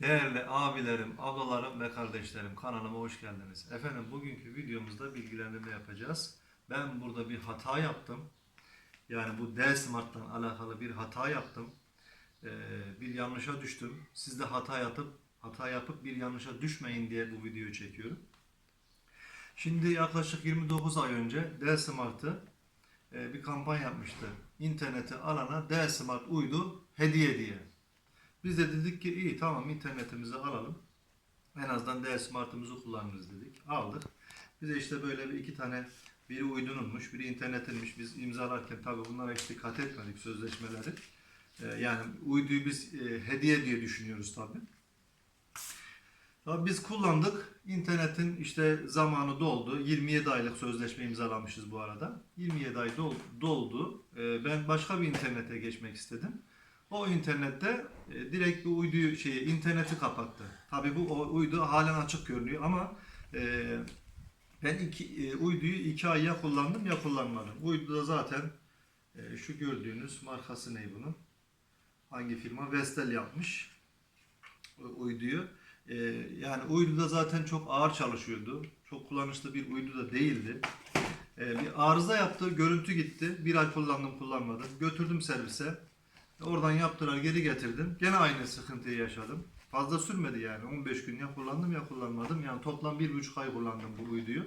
Değerli abilerim, ablalarım ve kardeşlerim kanalıma hoş geldiniz. Efendim bugünkü videomuzda bilgilendirme yapacağız. Ben burada bir hata yaptım. Yani bu D Smart'tan alakalı bir hata yaptım. Ee, bir yanlışa düştüm. Siz de hata yapıp hata yapıp bir yanlışa düşmeyin diye bu videoyu çekiyorum. Şimdi yaklaşık 29 ay önce D Smart'ı e, bir kampanya yapmıştı. İnterneti alana D Smart uydu hediye diye. Biz de dedik ki iyi tamam internetimizi alalım. En azından D Smart'ımızı kullanırız dedik. Aldık. Bize işte böyle bir iki tane biri uydununmuş, biri internetinmiş. Biz imzalarken tabii bunlara hiç dikkat etmedik sözleşmeleri. Ee, yani uyduyu biz e, hediye diye düşünüyoruz tabii. Tabii biz kullandık. İnternetin işte zamanı doldu. 27 aylık sözleşme imzalamışız bu arada. 27 ay dol- doldu. Ee, ben başka bir internete geçmek istedim. O internette e, direkt bu uyduyu şeyi interneti kapattı. Tabii bu o uydu halen açık görünüyor ama e, ben iki, e, uyduyu iki ay ya kullandım ya kullanmadım. Uydu da zaten e, şu gördüğünüz markası ne bunun? Hangi firma? Vestel yapmış uyduyu. E, yani uydu da zaten çok ağır çalışıyordu. Çok kullanışlı bir uydu da değildi. E, bir arıza yaptı, görüntü gitti. Bir ay kullandım kullanmadım. Götürdüm servise. Oradan yaptılar geri getirdim. Gene aynı sıkıntıyı yaşadım. Fazla sürmedi yani. 15 gün ya kullandım ya kullanmadım. Yani toplam 1,5 ay kullandım bu uyduyu.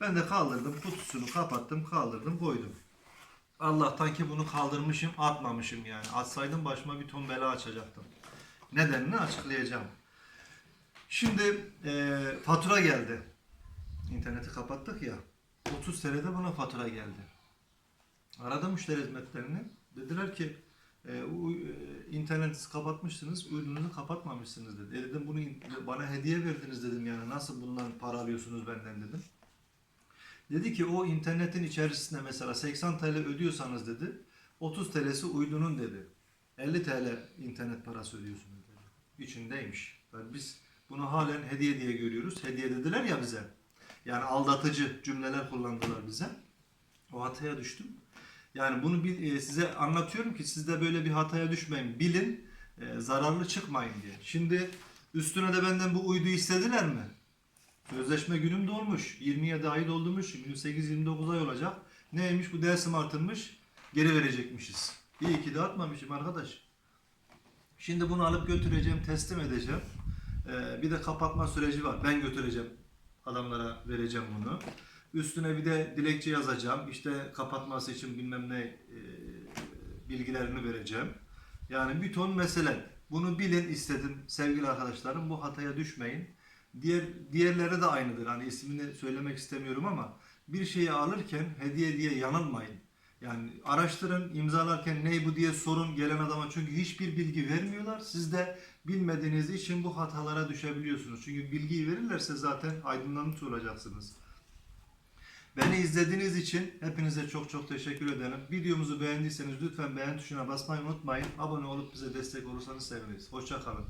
Ben de kaldırdım kutusunu kapattım kaldırdım koydum. Allah'tan ki bunu kaldırmışım atmamışım yani. Atsaydım başıma bir ton bela açacaktım. Nedenini açıklayacağım. Şimdi e, fatura geldi. İnterneti kapattık ya. 30 TL'de buna fatura geldi. Aradım müşteri hizmetlerini. Dediler ki e, u- e, interneti kapatmışsınız, uydunuzu kapatmamışsınız dedi. E dedim bunu bana hediye verdiniz dedim yani nasıl bundan para alıyorsunuz benden dedim. Dedi ki o internetin içerisinde mesela 80 TL ödüyorsanız dedi 30 TL'si uydunun dedi. 50 TL internet parası ödüyorsunuz dedi. İçindeymiş. Yani biz bunu halen hediye diye görüyoruz. Hediye dediler ya bize. Yani aldatıcı cümleler kullandılar bize. O hataya düştüm. Yani bunu bil- e, size anlatıyorum ki siz de böyle bir hataya düşmeyin. Bilin, e, zararlı çıkmayın diye. Şimdi üstüne de benden bu uyduyu istediler mi? Sözleşme günüm dolmuş. 27 ay doldurmuş. 28-29 ay olacak. Neymiş bu D Smart'ınmış. Geri verecekmişiz. İyi ki de atmamışım arkadaş. Şimdi bunu alıp götüreceğim, teslim edeceğim. Ee, bir de kapatma süreci var. Ben götüreceğim. Adamlara vereceğim bunu. Üstüne bir de dilekçe yazacağım. İşte kapatması için bilmem ne e, bilgilerini vereceğim. Yani bir ton mesele. Bunu bilin istedim sevgili arkadaşlarım. Bu hataya düşmeyin. Diğer diğerleri de aynıdır. Hani ismini söylemek istemiyorum ama bir şeyi alırken hediye diye yanılmayın. Yani araştırın, imzalarken ne bu diye sorun gelen adama çünkü hiçbir bilgi vermiyorlar. Siz de bilmediğiniz için bu hatalara düşebiliyorsunuz. Çünkü bilgiyi verirlerse zaten aydınlanmış olacaksınız. Beni izlediğiniz için hepinize çok çok teşekkür ederim. Videomuzu beğendiyseniz lütfen beğen tuşuna basmayı unutmayın. Abone olup bize destek olursanız seviniriz. Hoşça kalın.